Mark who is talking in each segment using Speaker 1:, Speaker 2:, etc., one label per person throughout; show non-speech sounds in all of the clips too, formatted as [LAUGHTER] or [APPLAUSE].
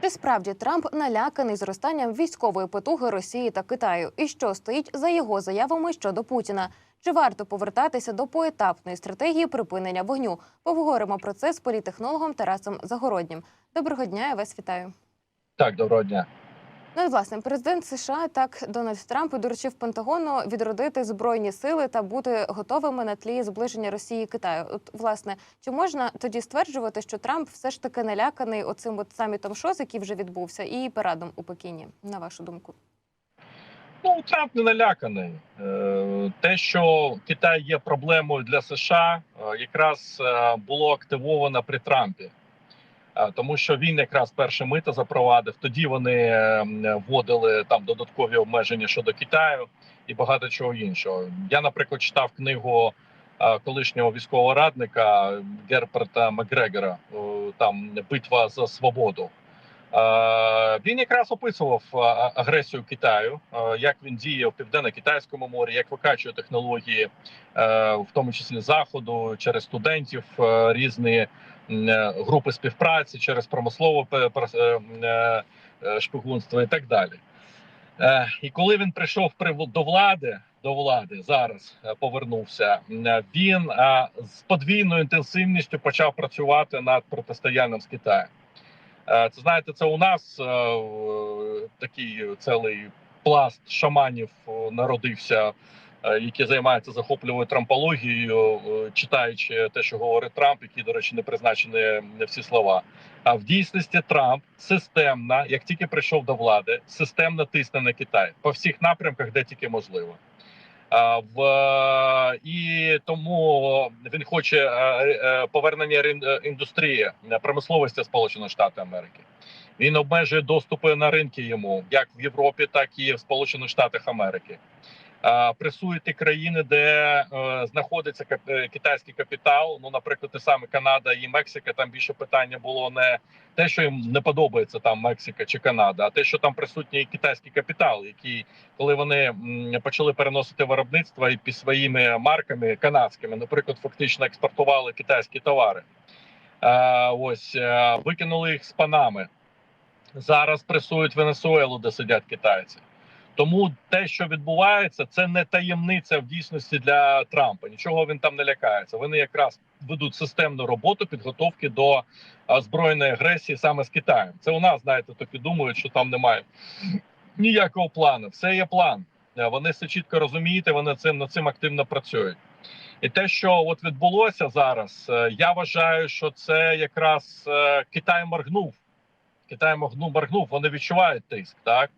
Speaker 1: Чи справді Трамп наляканий зростанням військової потуги Росії та Китаю? І що стоїть за його заявами щодо Путіна? Чи варто повертатися до поетапної стратегії припинення вогню? Поговоримо про це з політехнологом Тарасом Загороднім. Доброго дня, я вас вітаю.
Speaker 2: Так, доброго дня.
Speaker 1: Ну і власне президент США так Дональд Трамп доручив Пентагону відродити збройні сили та бути готовими на тлі зближення Росії і Китаю. От власне, чи можна тоді стверджувати, що Трамп все ж таки наляканий оцим от самітом ШОС, який вже відбувся, і парадом у Пекіні, на вашу думку?
Speaker 2: Ну Трамп не наляканий. Е, Те, що Китай є проблемою для США, е, якраз е, було активовано при Трампі, тому що він якраз перше мито запровадив. Тоді вони е, вводили там додаткові обмеження щодо Китаю і багато чого іншого. Я, наприклад, читав книгу е, колишнього військового радника Герберта Макгрегора. е, Там битва за свободу. Е, Він якраз описував е, агресію Китаю, е, як він діє в південно-китайському морі, як викачує технології, е, в тому числі заходу, через студентів, е, різні е, групи співпраці, через промислове е, е, е, шпигунство і так далі. Е, І коли він прийшов при- до влади, до влади зараз е, повернувся, е, він е, з подвійною інтенсивністю почав працювати над протистоянням з Китаєм. Е, Це знаєте, це у нас е, такий цілий пласт шаманів е, народився, е, які займаються захопливою трампологією, е, читаючи те, що говорить Трамп, які, до речі, не призначені не всі слова. А в дійсності Трамп системно, як тільки прийшов до влади, системно тисне на Китай по всіх напрямках, де тільки можливо. А, в і тому він хоче е, е, повернення е, індустрії е, промисловості Сполучених Штатів Америки. Він обмежує доступи на ринки йому як в Європі, так і в Сполучених Штатах Америки. А, Пресує ті країни, де е, знаходиться е, китайський капітал. Ну, наприклад, те саме Канада і Мексика. Там більше питання було не те, що їм не подобається там Мексика чи Канада, а те, що там присутній китайський капітал, який коли вони почали переносити виробництво і під своїми марками канадськими, наприклад, фактично експортували китайські товари. Е, ось е, викинули їх з панами. Зараз пресують Венесуелу, де сидять китайці. Тому те, що відбувається, це не таємниця в дійсності для Трампа. Нічого він там не лякається. Вони якраз ведуть системну роботу підготовки до збройної агресії саме з Китаєм. Це у нас, знаєте, такі думають, що там немає ніякого плану. Все є план. Вони все чітко розуміють, вони цим над цим активно працюють. І те, що от відбулося зараз, е, я вважаю, що це якраз е, Китай моргнув. Китай моргнув, моргнув, вони відчувають тиск, так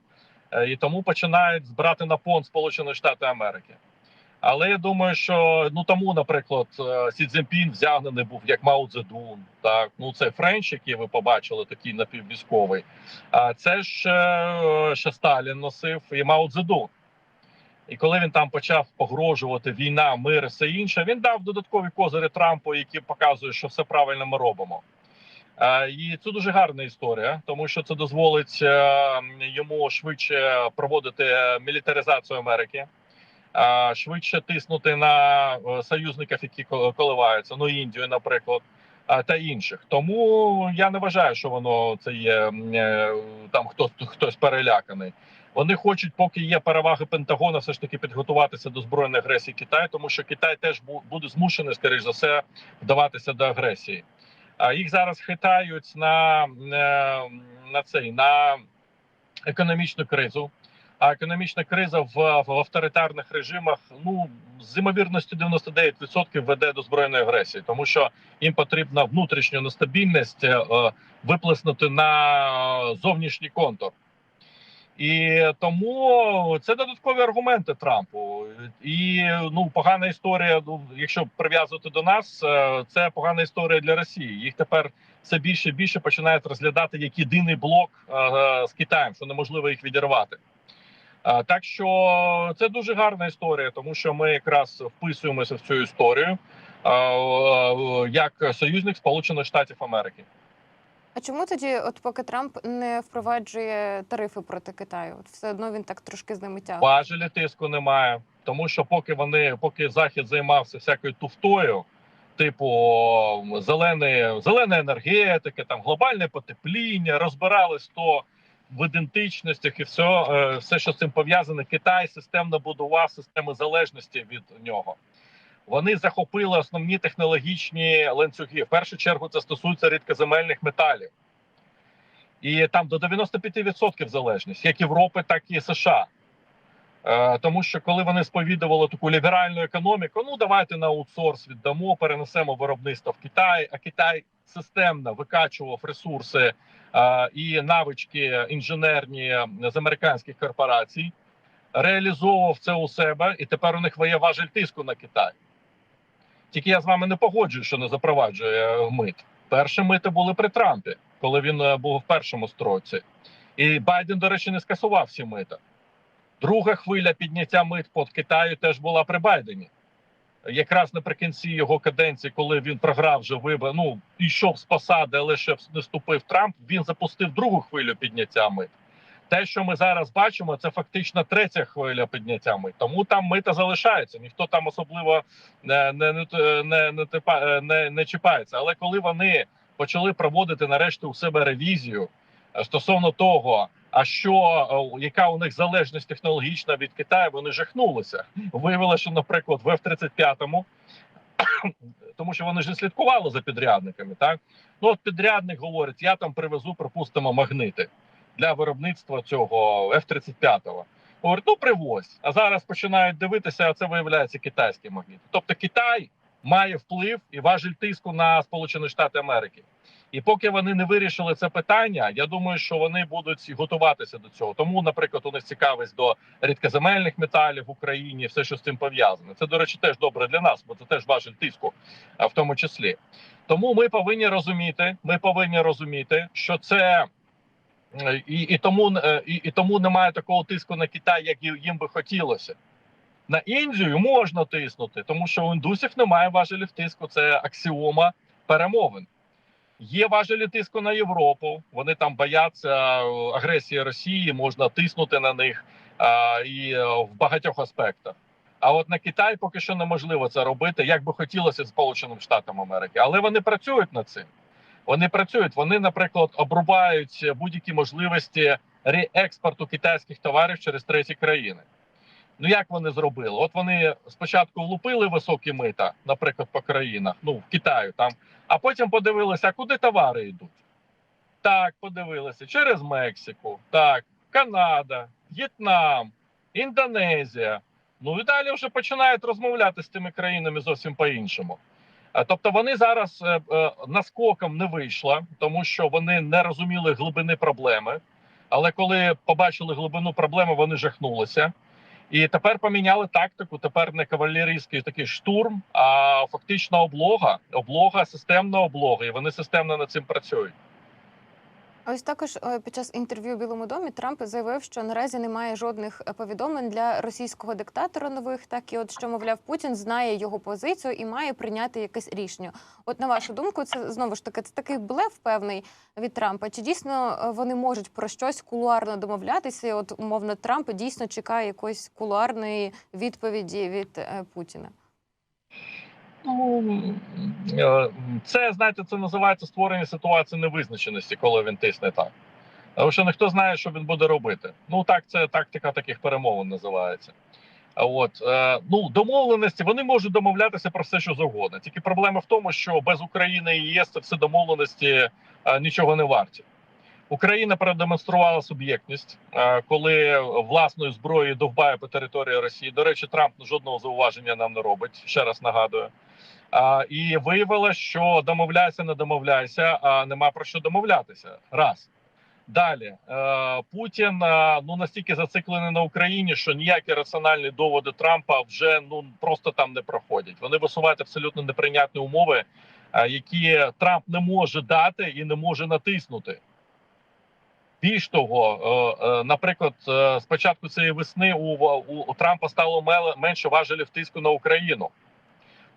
Speaker 2: і тому починають збирати на пон Сполучені Штати Америки. Але я думаю, що ну тому, наприклад, е, Сі Цзіньпін взягнений був як Мао Цзедун, так ну це Френч, який ви побачили, такий напіввійськовий. А це ж е, ще Сталін носив і Мао Цзедун. І коли він там почав погрожувати війна, мир і все інше, він дав додаткові козири Трампу, які показують, що все правильно ми робимо. Е, І це дуже гарна історія, тому що це дозволить е, йому швидше проводити мілітаризацію Америки, е, швидше тиснути на союзників, які ко- коливаються, ну Індію, наприклад, та інших. Тому я не вважаю, що воно це є там хтось хтось переляканий. Вони хочуть, поки є переваги Пентагона, все ж таки підготуватися до збройної агресії Китаю, тому що Китай теж буде змушений, скоріш за все, вдаватися до агресії. Їх зараз хитають на, е, на цей на економічну кризу. А економічна криза в, в авторитарних режимах ну з ймовірністю 99% веде до збройної агресії, тому що їм потрібна внутрішня нестабільність е, е, виплеснути на зовнішній контур. І тому це додаткові аргументи Трампу. І ну погана історія. Ну, якщо прив'язувати до нас, е, це погана історія для Росії. Їх тепер все більше і більше починають розглядати як єдиний блок е, з Китаєм, що неможливо їх відірвати. Е, Так що це дуже гарна історія, тому що ми якраз вписуємося в цю історію як союзник Сполучених Штатів Америки.
Speaker 1: А чому тоді, от поки Трамп не впроваджує тарифи проти Китаю? От все одно він так трошки з ними тягне.
Speaker 2: Важелі тиску немає, тому що поки вони, поки захід займався всякою туфтою, типу зеленої, зелена енергетики, там глобальне потепління, розбирались то в ідентичностях і все, все, що з цим пов'язане. Китай системно будував системи залежності від нього. Вони захопили основні технологічні ланцюги. В першу чергу це стосується рідкоземельних металів. І там до 95% залежність, як Європи, так і США. Е, тому що коли вони сповідували таку ліберальну економіку, ну давайте на аутсорс віддамо, перенесемо виробництво в Китай. А Китай системно викачував ресурси е, і навички інженерні з американських корпорацій, реалізовував це у себе, і тепер у них є важель тиску на Китай. Тільки я з вами не погоджую, що не запроваджує мит. Перші мити були при Трампі, коли він е, був в першому строці. І Байден, до речі, не скасував всі мита. Друга хвиля підняття мит по Китаю теж була при Байдені. Якраз наприкінці його каденції, коли він програв вже вибори, ну йшов з посади, але ще не вступив Трамп. Він запустив другу хвилю підняття мит. Те, що ми зараз бачимо, це фактично третя хвиля підняття мит. Тому там мита залишається. Ніхто там особливо не, не, не, не, не, не, не чіпається. Але коли вони почали проводити нарешті у себе ревізію е, стосовно того, а що е, яка у них залежність технологічна від Китаю, вони жахнулися. Виявилося, що, наприклад, в F-35, [COUGHS] тому що вони ж не слідкували за підрядниками. Так ну от підрядник говорить: я там привезу, припустимо, магнити для виробництва цього F-35. Говорить, ну привозь. А зараз починають дивитися, а це виявляється китайські магніти. Тобто Китай має вплив і важіль тиску на Сполучені Штати Америки. І поки вони не вирішили це питання, я думаю, що вони будуть готуватися до цього. Тому, наприклад, у них цікавість до рідкоземельних металів в Україні, все, що з цим пов'язане. Це, до речі, теж добре для нас, бо це теж важіль тиску, а в тому числі. Тому ми повинні розуміти, ми повинні розуміти, що це. І, і тому е, і, і тому немає такого тиску на Китай, як їм би хотілося. На Індію можна тиснути, тому що у індусів немає важелів тиску. Це аксіома перемовин. Є важелі тиску на Європу. Вони там бояться е, агресії Росії, можна тиснути на них а, і е, в багатьох аспектах. А от на Китай поки що неможливо це робити, як би хотілося Сполученим Штатам Америки. Але вони працюють над цим. Вони працюють. Вони, наприклад, обрубають будь-які можливості реекспорту китайських товарів через треті країни. Ну як вони зробили? От вони спочатку влупили високі мита, наприклад, по країнах, ну в Китаю там, а потім подивилися, куди товари йдуть. Так, подивилися через Мексику, так, Канада, В'єтнам, Індонезія. Ну і далі вже починають розмовляти з тими країнами зовсім по-іншому. Е, Тобто вони зараз е, е, наскоком не вийшла, тому що вони не розуміли глибини проблеми. Але коли побачили глибину проблеми, вони жахнулися. І тепер поміняли тактику. Тепер не кавалерійський такий штурм, а фактично облога, облога, системна облога, і вони системно над цим працюють.
Speaker 1: Ось також е, під час інтерв'ю у Білому домі Трамп заявив, що наразі немає жодних е, повідомлень для російського диктатора нових, так і от що мовляв Путін знає його позицію і має прийняти якесь рішення. От на вашу думку, це знову ж таки це такий блеф певний від Трампа. Чи дійсно е, вони можуть про щось кулуарно домовлятися? І От умовно Трамп дійсно чекає якоїсь кулуарної відповіді від Путіна.
Speaker 2: Ну е, це знаєте, це називається створення ситуації невизначеності, коли він тисне так. Тому що ніхто знає, що він буде робити. Ну так, це тактика таких перемовин називається. От е, ну домовленості вони можуть домовлятися про все, що завгодно. Тільки проблема в тому, що без України і ЄС це все домовленості е, нічого не варті. Україна продемонструвала суб'єктність, коли власною зброєю довбає по території Росії. До речі, Трамп жодного зауваження нам не робить. Ще раз нагадую. А, і виявилось, що домовляйся, не домовляйся, а нема про що домовлятися. Раз. Далі е, Путін е, ну настільки зациклений на Україні, що ніякі раціональні доводи Трампа вже ну просто там не проходять. Вони висувають абсолютно неприйнятні умови, е, які Трамп не може дати і не може натиснути. Більш того, наприклад, е, з початку цієї весни у, у, у Трампа стало менше важелів тиску на Україну.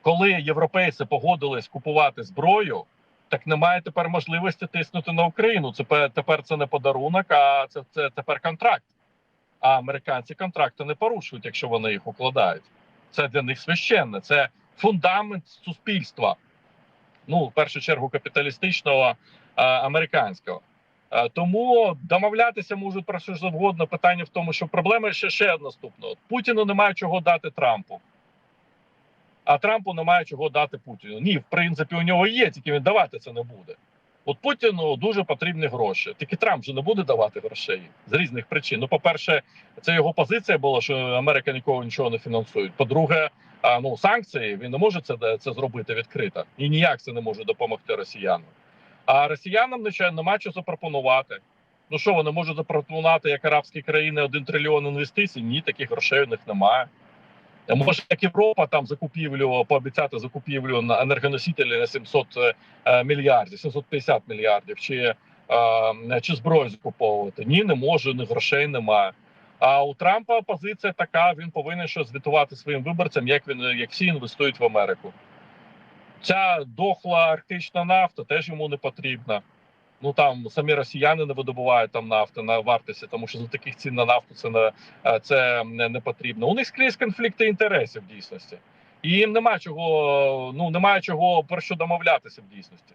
Speaker 2: Коли європейці погодились купувати зброю, так немає тепер можливості тиснути на Україну. Це тепер це не подарунок, а це, це тепер контракт. А американці контракти не порушують, якщо вони їх укладають. Це для них священне, це фундамент суспільства. Ну, в першу чергу, капіталістичного е, американського. Е, Тому домовлятися можуть про що завгодно. Питання в тому, що проблема ще ще наступна. Путіну немає чого дати Трампу, а Трампу немає чого дати Путіну. Ні, в принципі, у нього є, тільки він давати це не буде. От Путіну дуже потрібні гроші. Тільки Трамп же не буде давати грошей з різних причин. Ну, по-перше, це його позиція була, що Америка нікого нічого не фінансує. По-друге, ну санкції він не може це, це зробити відкрито і ніяк це не може допомогти росіянам. А росіянам звичайно нема що запропонувати. Ну що вони можуть запропонувати як арабські країни 1 трильйон інвестицій? Ні, таких грошей у них немає. А Може, як Європа там закупівлю пообіцяти закупівлю на енергоносителі на 700 е, мільярдів, 750 мільярдів, чи, е, чи зброю закуповувати? Ні, не може, ні грошей немає. А у Трампа позиція така: він повинен щось звітувати своїм виборцям, як він як всі інвестують в Америку. Ця дохла арктична нафта теж йому не потрібна. Ну там самі росіяни не видобувають там нафти на вартості, тому що за таких цін на нафту це не е, це не, не потрібно. У них скрізь конфлікти інтересів в дійсності, і їм немає чого. Ну немає чого про що домовлятися в дійсності.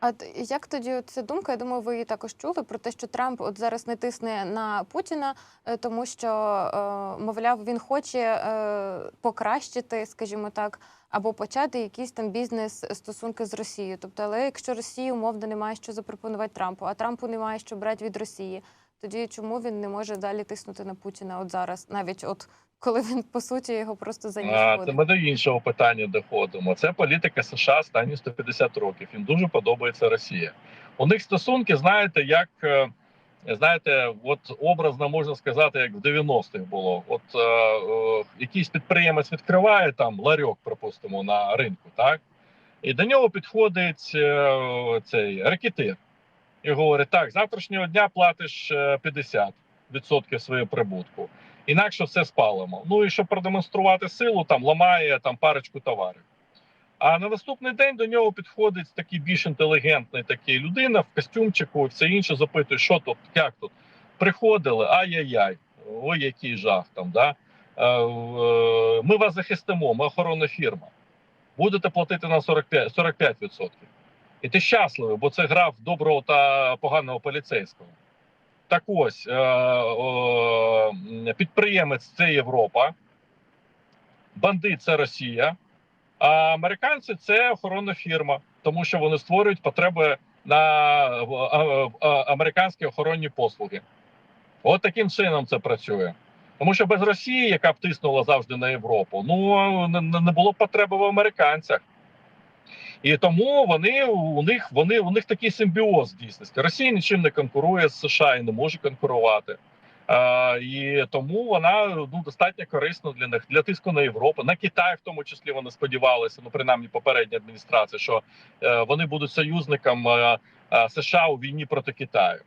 Speaker 1: А як тоді ця думка? Я думаю, ви її також чули про те, що Трамп от зараз не тисне на Путіна, е, тому що, е, мовляв, він хоче е, покращити, скажімо так, або почати якісь там бізнес стосунки з Росією. Тобто, але якщо Росії умовно немає що запропонувати Трампу, а Трампу немає що брати від Росії, тоді чому він не може далі тиснути на Путіна? От зараз, навіть от коли він по суті його просто за ніж
Speaker 2: Це ми до іншого питання доходимо. Це політика США останні 150 років. Їм дуже подобається Росія. У них стосунки, знаєте, як е, знаєте, от образно можна сказати, як в 90-х було. От е, е, якийсь підприємець відкриває там ларьок, припустимо, на ринку, так і до нього підходить е, цей рекетир і говорить: так, завтрашнього дня платиш е, 50% своєї прибутку інакше все спалимо. Ну і щоб продемонструвати силу, там ламає там парочку товарів. А на наступний день до нього підходить такий більш інтелігентний такий людина в костюмчику і все інше запитує, що тут, як тут. Приходили, ай-яй-яй, ой, який жах там. Да? Е, е, Ми вас захистимо, ми охоронна фірма. Будете платити на 45%. 45%. І ти щасливий, бо це грав доброго та поганого поліцейського. Так ось е, е, підприємець це Європа, бандит це Росія, а американці це охоронна фірма, тому що вони створюють потреби на американські охоронні послуги. От таким чином це працює. Тому що без Росії, яка б тиснула завжди на Європу, ну не було б потреби в американцях. І тому вони у них вони у них такий симбіоз дійсності. Росія нічим не конкурує з США і не може конкурувати. Е, і тому вона ну достатньо корисна для них для тиску на Європу, на Китай, в тому числі вони сподівалися. Ну принаймні попередня адміністрація, що е, вони будуть союзником е, е, США у війні проти Китаю,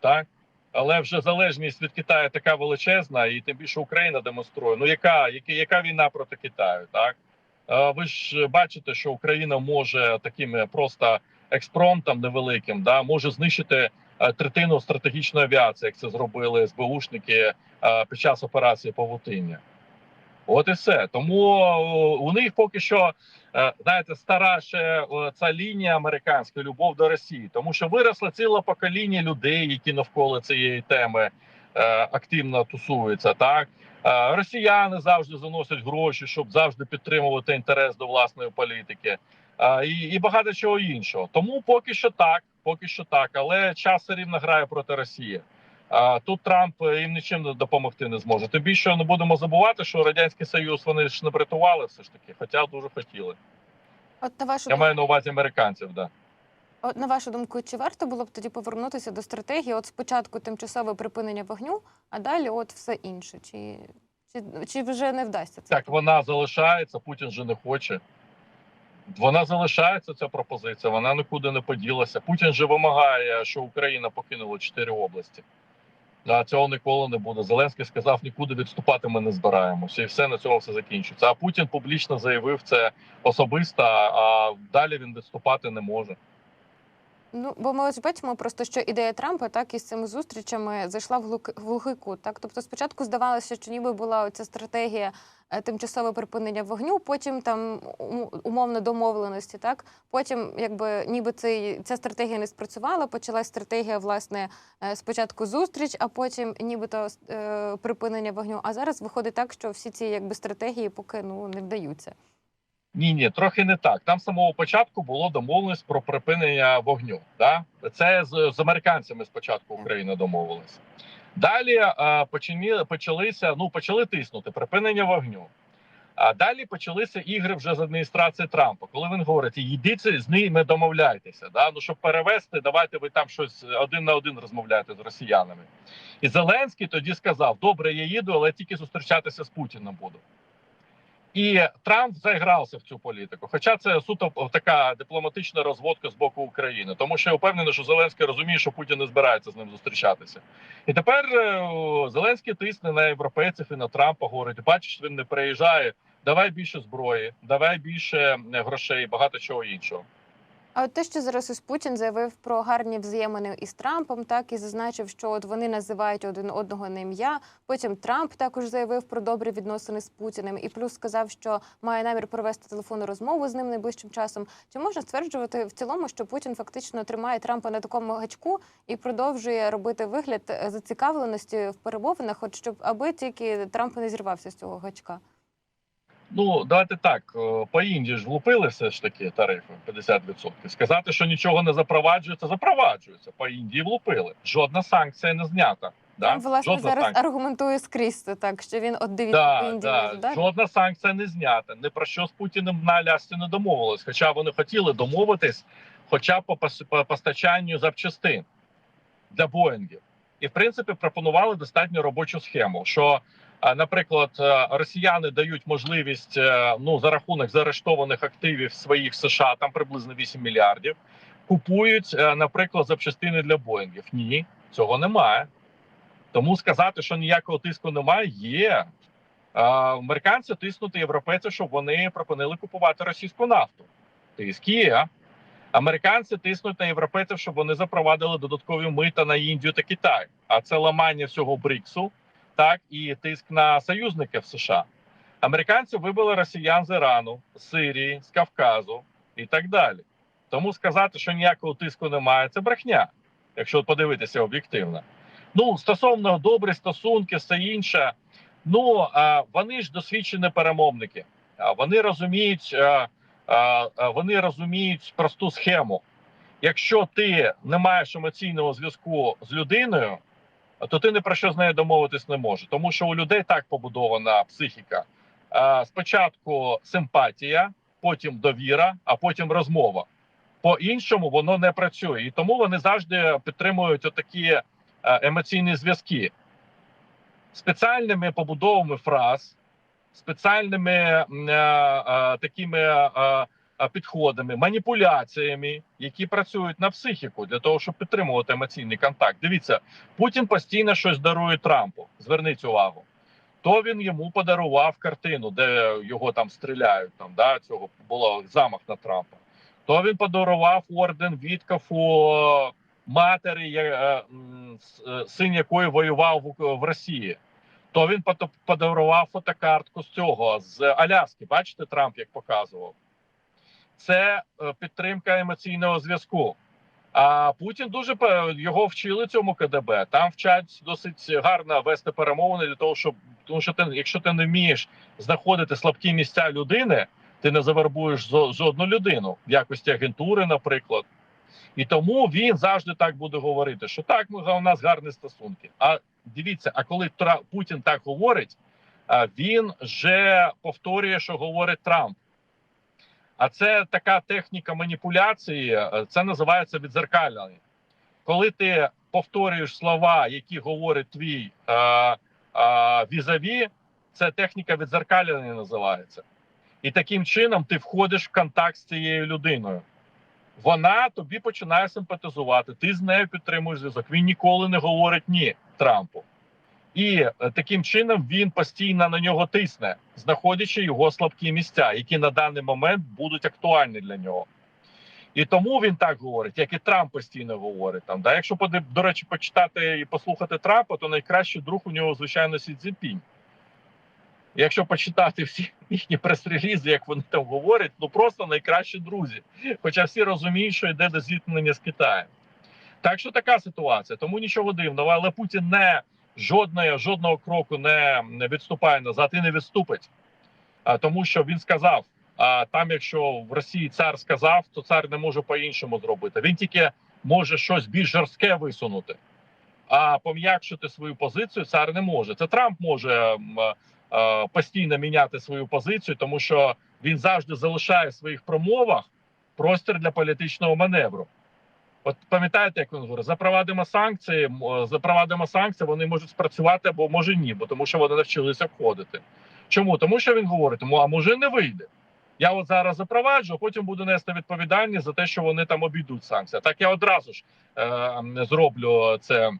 Speaker 2: так. Але вже залежність від Китаю така величезна, і тим більше Україна демонструє. Ну яка, яка, яка війна проти Китаю? Так ви ж бачите, що Україна може таким е, просто експромтом невеликим, да може знищити е, третину стратегічної авіації, як це зробили СБУшники е, під час операції Павутиння. От і все. Тому е, у них поки що е, знаєте, стара ще е, ця лінія американська любов до Росії, тому що виросло ціле покоління людей, які навколо цієї теми е, активно тусуються. Так Е, росіяни завжди заносять гроші, щоб завжди підтримувати інтерес до власної політики, Е, і, і багато чого іншого. Тому поки що так, поки що так, але час все рівно грає проти Росії. Тут Трамп їм нічим допомогти не зможе. Тим більше не будемо забувати, що радянський союз вони ж не врятували все ж таки, хоча дуже хотіли.
Speaker 1: От на вашу
Speaker 2: Я маю на увазі американців. Да.
Speaker 1: От на вашу думку, чи варто було б тоді повернутися до стратегії? От спочатку тимчасове припинення вогню, а далі от все інше. Чи, чи, чи вже не вдасться це?
Speaker 2: Так вона залишається. Путін же не хоче. Вона залишається ця пропозиція. Вона нікуди не поділася. Путін же вимагає, що Україна покинула чотири області. А цього ніколи не буде. Зеленський сказав, нікуди відступати ми не збираємося, і все на цьому все закінчиться. А Путін публічно заявив це особисто, а далі він відступати не може.
Speaker 1: Ну, бо ми ось бачимо просто, що ідея Трампа так із цими зустрічами зайшла в глухий кут. Так, тобто, спочатку здавалося, що ніби була ця стратегія е, тимчасове припинення вогню, потім там ум- умовно домовленості. Так, потім, якби ніби цей ця стратегія не спрацювала. Почалась стратегія, власне, е, спочатку зустріч, а потім нібито е, припинення вогню. А зараз виходить так, що всі ці якби стратегії поки ну не вдаються.
Speaker 2: Ні, ні, трохи не так. Там з самого початку було домовленість про припинення вогню. Да? Це з, з американцями спочатку Україна домовилася. Далі е, почині, почалися, ну почали тиснути припинення вогню. А далі почалися ігри вже з адміністрації Трампа, коли він говорить: йдіть з ними домовляйтеся. Да? Ну щоб перевести, давайте ви там щось один на один розмовляєте з росіянами. І Зеленський тоді сказав: Добре, я їду, але тільки зустрічатися з Путіним буду. І Трамп заігрався в цю політику. Хоча це суто така дипломатична розводка з боку України, тому що я впевнений, що Зеленський розуміє, що Путін не збирається з ним зустрічатися. І тепер е, Зеленський тисне на європейців і на Трампа. Говорить: бачиш, він не приїжджає. Давай більше зброї, давай більше е, грошей, багато чого іншого.
Speaker 1: А от те, що зараз ось Путін заявив про гарні взаємини із Трампом, так і зазначив, що от вони називають один одного на ім'я. Потім Трамп також заявив про добрі відносини з Путіним, і плюс сказав, що має намір провести телефонну розмову з ним найближчим часом. Чи можна стверджувати в цілому, що Путін фактично тримає Трампа на такому гачку і продовжує робити вигляд е, зацікавленості в перемовинах, от щоб аби тільки Трамп не зірвався з цього гачка?
Speaker 2: Ну давайте так е, по Індії ж влупили все ж таки тарифи 50%. Сказати, що нічого не запроваджується, запроваджується. По Індії влупили. Жодна санкція не знята. Да?
Speaker 1: Він, власне,
Speaker 2: Жодна
Speaker 1: зараз
Speaker 2: санкція.
Speaker 1: аргументує скрізь так, що він от дивіться по Індії
Speaker 2: да.
Speaker 1: не.
Speaker 2: Жодна санкція не знята. Ні про що з Путіним на Алясці не домовились. Хоча вони хотіли домовитись, хоча б по, пос- по постачанню запчастин для Боїнгів. І в принципі пропонували достатньо робочу схему. Що, наприклад, е, росіяни дають можливість е, ну за рахунок заарештованих активів своїх США, там приблизно 8 мільярдів. Купують, е, наприклад, запчастини для Боїнгів. Ні, цього немає. Тому сказати, що ніякого тиску немає, є. Американці тиснути європейців, щоб вони припинили купувати російську нафту. Тиск є. Американці тиснуть на європейців, щоб вони запровадили додаткові мита на Індію та Китай. А це ламання всього Бріксу, так і тиск на союзників США. Американці вибили росіян з Ірану, з Сирії, з Кавказу і так далі. Тому сказати, що ніякого тиску немає, це брехня, якщо подивитися об'єктивно. Ну, стосовно добрі стосунки, все інше. Ну а, вони ж досвідчені перемовники. Вони розуміють, вони розуміють просту схему. Якщо ти не маєш емоційного зв'язку з людиною, то ти ні про що з нею домовитись не можеш. Тому що у людей так побудована психіка. Спочатку симпатія, потім довіра, а потім розмова. По-іншому воно не працює. І тому вони завжди підтримують отакі е, емоційні зв'язки спеціальними побудовами фраз, спеціальними е, е, такими е, підходами, маніпуляціями, які працюють на психіку для того, щоб підтримувати емоційний контакт. Дивіться, Путін постійно щось дарує Трампу. Зверніть увагу. То він йому подарував картину, де його там стріляють. Там да цього було замах на Трампа. То він подарував орден Віткафу е, матері, е, е, син якої воював в, Росії. То він подарував фотокартку з цього з Аляски. Бачите, Трамп як показував. Це е, підтримка емоційного зв'язку. А Путін дуже пе- його вчили цьому КДБ. Там вчать досить гарно вести перемовини для того, щоб тому, що ти, якщо ти не вмієш знаходити слабкі місця людини, ти не завербуєш жодну людину в якості агентури, наприклад. І тому він завжди так буде говорити, що так, ми у нас гарні стосунки. А дивіться, а коли Тра- Путін так говорить, він вже повторює, що говорить Трамп. А це така техніка маніпуляції, е, це називається відзеркалювання. Коли ти повторюєш слова, які говорить твій е, е, візаві, це техніка відзеркалювання називається. І таким чином ти входиш в контакт з цією людиною. Вона тобі починає симпатизувати, ти з нею підтримуєш зв'язок. Він ніколи не говорить ні Трампу. І е, таким чином він постійно на нього тисне, знаходячи його слабкі місця, які на даний момент будуть актуальні для нього. І тому він так говорить, як і Трамп постійно говорить. Там да, якщо до речі, почитати і послухати Трампа, то найкращий друг у нього, звичайно, Сі Цзіньпінь. Якщо почитати всі [LAUGHS] їхні прес-релізи, як вони там говорять, ну просто найкращі друзі. Хоча всі розуміють, що йде до зіткнення з Китаєм. Так що така ситуація. Тому нічого дивного, але Путін не жодної, жодного кроку не відступає назад і не відступить. Тому що він сказав: а там, якщо в Росії цар сказав, то цар не може по-іншому зробити. Він тільки може щось більш жорстке висунути, а пом'якшити свою позицію цар не може. Це Трамп може постійно міняти свою позицію, тому що він завжди залишає в своїх промовах простір для політичного маневру. От пам'ятаєте, як він говорить, запровадимо санкції, запровадимо санкції, вони можуть спрацювати або може ні, бо тому що вони навчилися входити. Чому? Тому що він говорить, а може не вийде. Я от зараз запроваджу, потім буду нести відповідальність за те, що вони там обійдуть санкції. Так я одразу ж е, зроблю це.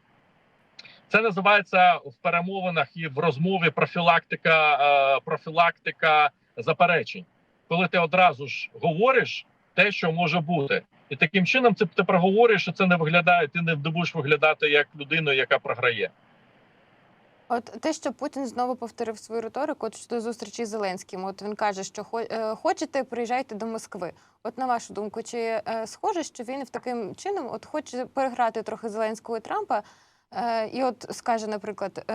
Speaker 2: Це називається в перемовинах і в розмові профілактика, е, профілактика заперечень. Коли ти одразу ж говориш те, що може бути, і таким чином ти, ти проговориш, що це не виглядає. Ти не будеш виглядати як людина, яка програє.
Speaker 1: От те, що Путін знову повторив свою риторику от щодо зустрічі з Зеленським. От він каже, що е, хочете, приїжджайте до Москви. От на вашу думку, чи е, схоже, що він в таким чином от хоче переграти трохи Зеленського і Трампа? Е, і от скаже, наприклад, е,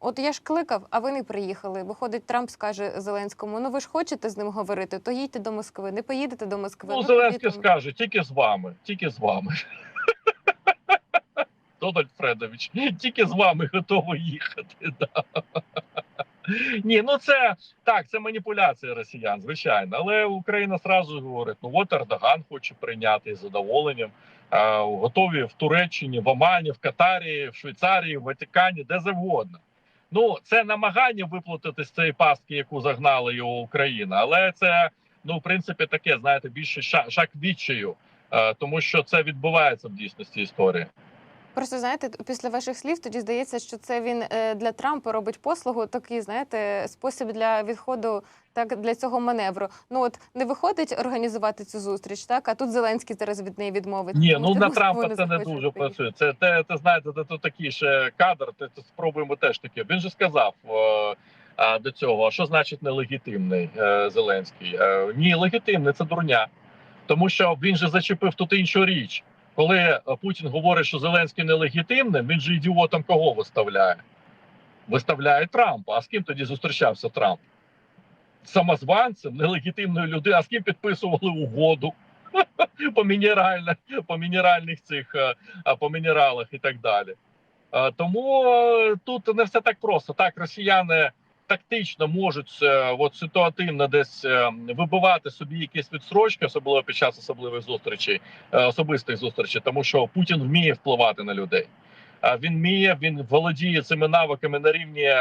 Speaker 1: от я ж кликав, а ви не приїхали. Виходить, Трамп скаже Зеленському: ну ви ж хочете з ним говорити, то їдьте до Москви. Не поїдете до Москви.
Speaker 2: Ну,
Speaker 1: ну
Speaker 2: Зеленський скаже тільки з вами, тільки з вами. [LAUGHS] Дональд Фредович, тільки з вами готовий їхати. Да. Ні, ну це так, це маніпуляція росіян, звичайно. Але Україна зразу говорить: ну от Ердоган хоче прийняти з задоволенням. Е, готові в Туреччині, в Омані, в Катарі, в Швейцарії, в Ватикані, де завгодно. Ну, це намагання виплатити з цієї пастки, яку загнала його Україна, але це ну в принципі таке, знаєте, більше ша- шаг відчаю, е, тому що це відбувається в дійсності історії.
Speaker 1: Просто знаєте, після ваших слів тоді здається, що це він е, для Трампа робить послугу, такий, знаєте, спосіб для відходу так для цього маневру. Ну от не виходить організувати цю зустріч, так а тут Зеленський зараз від неї відмовить.
Speaker 2: Ні, ну на Трампа це не дуже працює. Це те, ти знаєте, це, це такий ще кадр. Ти, ти спробуємо теж таке. Він же сказав а, до цього. А що значить нелегітимний е, Зеленський? Е, ні, легітимний це дурня, тому що він же зачепив тут іншу річ. Коли е, Путін говорить, що Зеленський нелегітимний, він же ідіотом кого виставляє? Виставляє Трампа. А з ким тоді зустрічався Трамп? Самозванцем, нелегітимною людиною, а з ким підписували угоду [LAUGHS] по мінеральних, по мінеральних цих е, по мінералах і так далі. Е, Тому е, тут не все так просто. Так, росіяни тактично можуть е, от ситуативно десь е, вибивати собі якісь відстрочки, особливо під час особливих зустрічей, е, особистих зустрічей, тому що Путін вміє впливати на людей. Е, Він вміє, він володіє цими навиками на рівні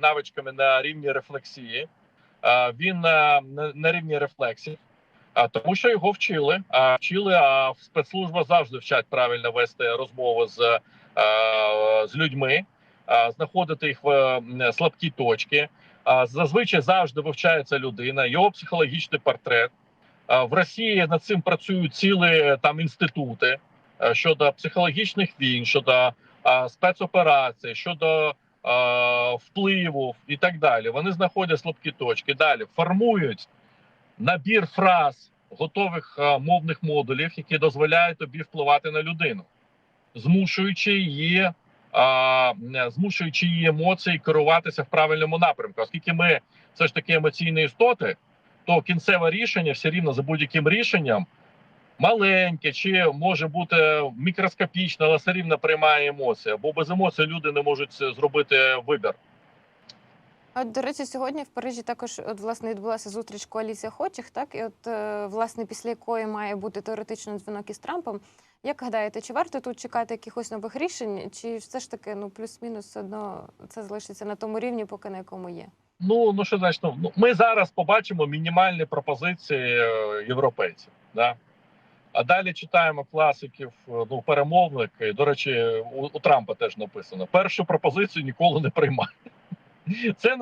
Speaker 2: навичками на рівні рефлексії. Він на- рівні рефлексів. А тому, що його вчили, а вчили, а в спецслужбах завжди вчать правильно вести розмови з, е, з людьми, а, знаходити їх в е, слабкі точки. А, Зазвичай завжди вивчається людина, його психологічний портрет. В Росії над цим працюють цілі там інститути е, щодо психологічних війн, щодо спецоперацій, щодо впливу і так далі. Вони знаходять слабкі точки. Далі формують набір фраз готових е, мовних модулів, які дозволяють тобі впливати на людину, змушуючи її, змушуючи її емоції керуватися в правильному напрямку. Оскільки ми все ж таки емоційні істоти, то кінцеве рішення все рівно за будь-яким рішенням. Маленьке чи може бути мікроскопічне, але все рівно приймає емоції, бо без емоцій люди не можуть зробити вибір.
Speaker 1: А От, до речі, сьогодні в Парижі також от, власне відбулася зустріч коаліція охочих, так і от е, власне після якої має бути теоретично дзвінок із Трампом. Як гадаєте, чи варто тут чекати якихось нових рішень, чи все ж таки ну плюс-мінус одно це залишиться на тому рівні, поки на якому є?
Speaker 2: Ну ну що значить, ну, ну, ми зараз побачимо мінімальні пропозиції е, європейців. Да? А далі читаємо класиків, е, ну перемовник. До речі, у, у Трампа теж написано: першу пропозицію ніколи не приймай. Це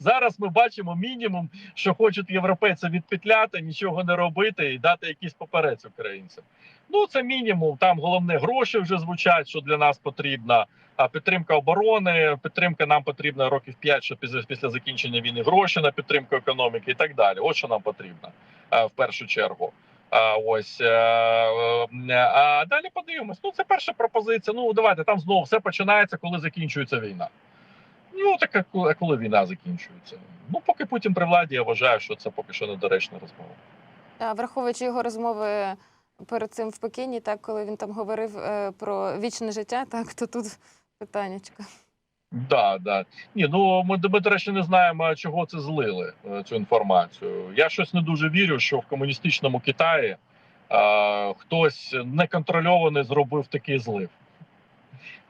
Speaker 2: зараз. Ми бачимо мінімум, що хочуть європейці відпетляти, нічого не робити і дати якийсь поперець українцям. Ну це мінімум. Там головне гроші вже звучать, що для нас потрібно. А підтримка оборони, підтримка нам потрібна років 5, щоб після, закінчення війни гроші на підтримку економіки і так далі. От що нам потрібно в першу чергу. А, ось е, е, а далі подивимось. Ну це перша пропозиція. Ну давайте там знову все починається, коли закінчується війна. Ну так а коли, війна закінчується? Ну поки Путін при владі, я вважаю, що це поки що недоречна розмова.
Speaker 1: А враховуючи його розмови перед цим в Пекіні, так коли він там говорив е, про вічне життя, так то тут питаннячко.
Speaker 2: Да, да. Ні, ну ми, ми, до речі, не знаємо, чого це злили е, цю інформацію. Я щось не дуже вірю, що в комуністичному Китаї е, хтось неконтрольований зробив такий злив.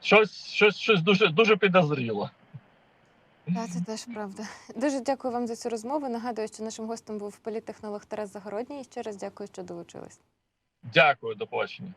Speaker 2: Щось, щось, щось дуже, дуже підозріло.
Speaker 1: Так, це теж правда. Дуже дякую вам за цю розмову. Нагадую, що нашим гостем був політтехнолог Тарас Загородній. І ще раз дякую, що долучились.
Speaker 2: Дякую, до побачення.